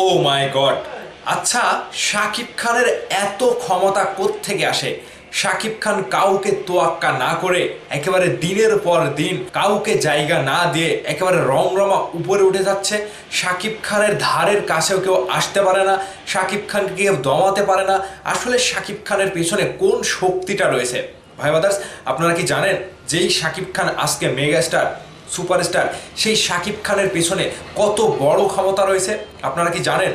ও মাই god আচ্ছা শাকিব খানের এত ক্ষমতা থেকে আসে? শাকিব খান কাউকে তোয়াক্কা না করে একেবারে দিনের পর দিন কাউকে জায়গা না দিয়ে একেবারে রংরমা উপরে উঠে যাচ্ছে। শাকিব খানের ধারের কাছেও কেউ আসতে পারে না, শাকিব খানকে কেউ দমাতে পারে না। আসলে শাকিব খানের পেছনে কোন শক্তিটা রয়েছে? ভাই বাদার্স আপনারা কি জানেন, যেই শাকিব খান আজকে মেগাস্টার সুপারস্টার। সেই শাকিব খানের পেছনে কত বড় ক্ষমতা রয়েছে, আপনারা কি জানেন?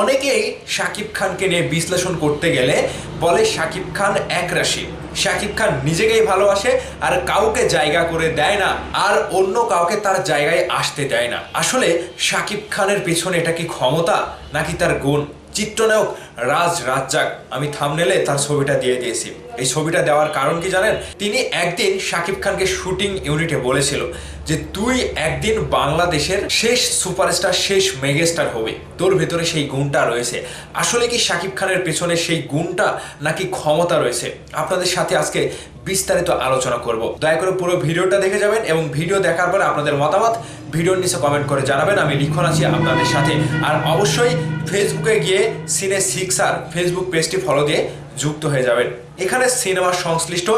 অনেকেই শাকিব খানকে নিয়ে বিশ্লেষণ করতে গেলে বলে শাকিব খান এক রাশি। শাকিব খান নিজেকেই ভালোবাসে আর কাউকে জায়গা করে দেয় না, আর অন্য কাউকে তার জায়গায় আসতে দেয় না। আসলে শাকিব খানের পেছনে এটা কি ক্ষমতা, নাকি তার গুণ? চিত্রনায়ক রাজ রাজ্জাক। আমি থামনেলে তার ছবিটা দিয়ে দিয়েছি। এই ছবিটা দেওয়ার কারণ কি জানেন? তিনি একদিন শাকিব খানকে শুটিং ইউনিটে বলেছিল যে, তুই একদিন বাংলাদেশের শেষ সুপারস্টার, শেষ মেগাস্টার হবে। তোর ভেতরে সেই গুণটা রয়েছে। আসলে কি শাকিব খানের পেছনে সেই গুণটা নাকি ক্ষমতা রয়েছে? আপনাদের সাথে আজকে বিস্তারিত আলোচনা করব। দয়া করে পুরো ভিডিওটা দেখে যাবেন এবং ভিডিও দেখার পরে আপনাদের মতামত ভিডিওর নিচে কমেন্ট করে জানাবেন। আমি লিখন আছি আপনাদের সাথে। আর অবশ্যই ফেসবুকে গিয়ে সিনে সিক্সার ফেসবুক পেজটি ফলো দিয়ে যুক্ত হয়ে যাবেন। এখানে সিনেমা সংশ্লিষ্ট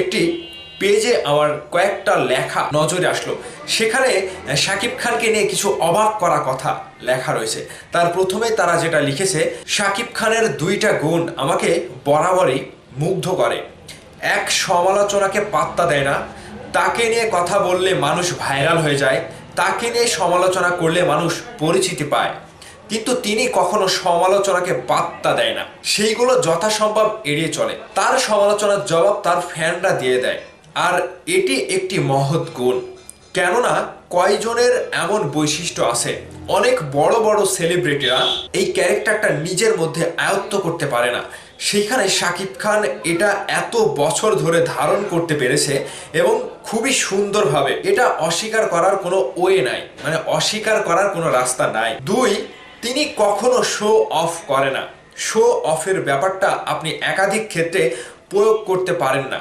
একটি পেজে আমার কয়েকটা লেখা নজরে আসলো। সেখানে শাকিব খানকে নিয়ে কিছু অবাক করা কথা লেখা রয়েছে। তার প্রথমে তারা যেটা লিখেছে, শাকিব খানের দুইটা গুণ আমাকে বরাবরই মুগ্ধ করে। এক সমালোচনাকে পাত্তা দেয় না। তাকে নিয়ে কথা বললে মানুষ ভাইরাল হয়ে যায়। তাকে নিয়ে সমালোচনা করলে মানুষ পরিচিতি পায়। কিন্তু তিনি কখনো সমালোচনাকে পাত্তা দেয় না। সেইগুলো যথাসম্ভব এড়িয়ে চলে। তার সমালোচনার জবাব তার ফ্যানরা দিয়ে দেয়। আর এটি একটি মহৎ গুণ। কেননা কয়জনের এমন বৈশিষ্ট্য আছে? অনেক বড় বড় সেলিব্রিটিরা এই ক্যারেক্টারটা নিজের মধ্যে আয়ত্ত করতে পারে না। সেইখানে শাকিব খান এটা এত বছর ধরে ধারণ করতে পেরেছে এবং খুবই সুন্দরভাবে এটা অস্বীকার করার কোনো ওয়ে নাই মানে অস্বীকার করার কোনো রাস্তা নাই। দুই, তিনি কখনো শো অফ করে না। শো অফের ব্যাপারটা আপনি একাধিক ক্ষেত্রে প্রয়োগ করতে পারেন না।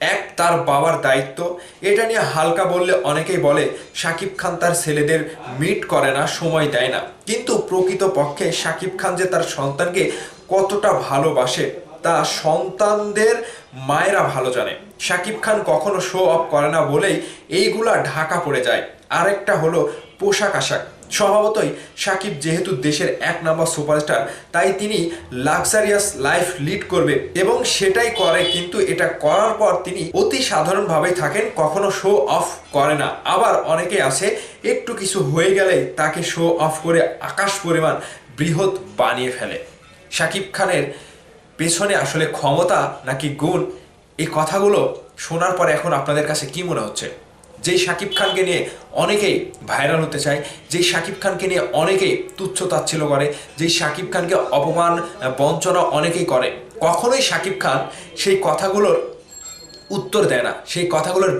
এক, তার বাবার দায়িত্ব। এটা নিয়ে হালকা বললে অনেকেই বলে, শাকিব খান তার ছেলেদের মিট করে না, সময় দেয় না। কিন্তু প্রকৃত পক্ষে শাকিব খান যে তার সন্তানকে কতটা ভালোবাসে তা সন্তানদের মায়েরা ভালো জানে। শাকিব খান কখনো শো অফ করে না বলেই এইগুলা ঢাকা পড়ে যায়। আরেকটা হলো পোশাক আশাক। স্বভাবতই সাকিব যেহেতু দেশের এক নম্বর সুপারস্টার, তাই তিনি লাক্সারিয়াস লাইফ লিড করবে এবং সেটাই করে কিন্তু এটা করার পর তিনি অতি সাধারণভাবেই থাকেন, কখনো শো অফ করে না। আবার অনেকে আছে, একটু কিছু হয়ে গেলে তাকে শো অফ করে আকাশ পরিমাণ বৃহৎ বানিয়ে ফেলে। শাকিব খানের পেছনে আসলে ক্ষমতা নাকি গুণ? এই কথাগুলো শোনার পরে এখন আপনাদের কাছে কি মনে হচ্ছে? যেই শাকিব খানকে নিয়ে অনেকেই ভাইরাল হতে চায়, যেই শাকিব খানকে নিয়ে অনেকেই তুচ্ছ তাচ্ছিল করে, যেই শাকিব খানকে অপমান, বঞ্চনা অনেকেই করে, কখনোই শাকিব খান সেই কথাগুলোর উত্তর দেয় না। সেই কথাগুলোর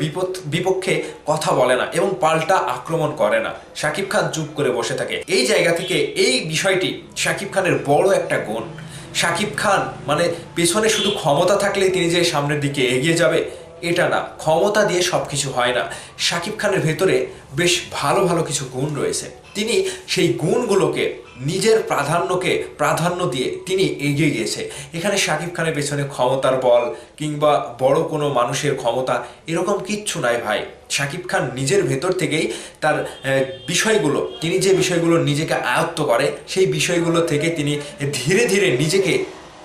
বিপক্ষে কথা বলে না এবং পাল্টা আক্রমণ করে না। শাকিব খান চুপ করে বসে থাকে। এই জায়গা থেকে এই বিষয়টি শাকিব খানের বড় একটা গুণ। শাকিব খান মানে পেছনে শুধু ক্ষমতা থাকলেই তিনি যে সামনের দিকে এগিয়ে যাবে এটা না, ক্ষমতা দিয়ে সব কিছু হয় না। শাকিব খানের ভেতরে বেশ ভালো ভালো কিছু গুণ রয়েছে। তিনি সেই গুণগুলোকে, নিজের প্রাধান্যকে প্রাধান্য দিয়ে তিনি এগিয়ে গিয়েছে। এখানে শাকিব খানের পেছনে ক্ষমতার বল কিংবা বড় কোনো মানুষের ক্ষমতা এরকম কিচ্ছু নাই ভাই। শাকিব খান নিজের ভেতর থেকেই তার বিষয়গুলো, তিনি যে বিষয়গুলো নিজেকে আয়ত্ত করে, সেই বিষয়গুলো থেকে তিনি ধীরে ধীরে নিজেকে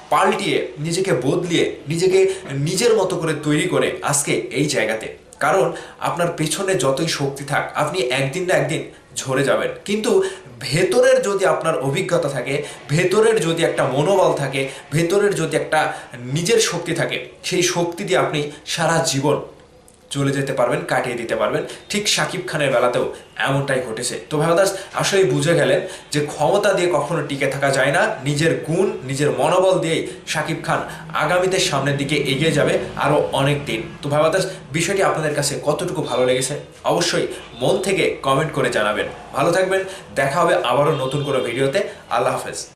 পাল্টিয়ে, নিজেকে বদলিয়ে, নিজেকে নিজের মতো করে তৈরি করে আজকে এই জায়গাতে। কারণ আপনার পেছনে যতই শক্তি থাক, আপনি একদিন না একদিন ঝরে যাবেন। কিন্তু ভেতরের যদি আপনার অভিজ্ঞতা থাকে, ভেতরের যদি একটা মনোবল থাকে, ভেতরের যদি একটা নিজের শক্তি থাকে, সেই শক্তি দিয়ে আপনি সারা জীবন চলে যেতে পারবেন, কাটিয়ে দিতে পারবেন। ঠিক সাকিব খানের বেলাতেও এমনটাই ঘটেছে। তো ভাইদাস আসলে বুঝে গেলেন যে ক্ষমতা দিয়ে কখনো টিকে থাকা যায় না। নিজের গুণ, নিজের মনোবল দিয়েই সাকিব খান আগামীতে সামনের দিকে এগিয়ে যাবে আরও অনেক দিন। তো ভাইদাস বিষয়টি আপনাদের কাছে কতটুকু ভালো লেগেছে? অবশ্যই মন থেকে কমেন্ট করে জানাবেন। ভালো থাকবেন, দেখা হবে আবারও নতুন কোনো ভিডিওতে। আল্লাহ হাফেজ।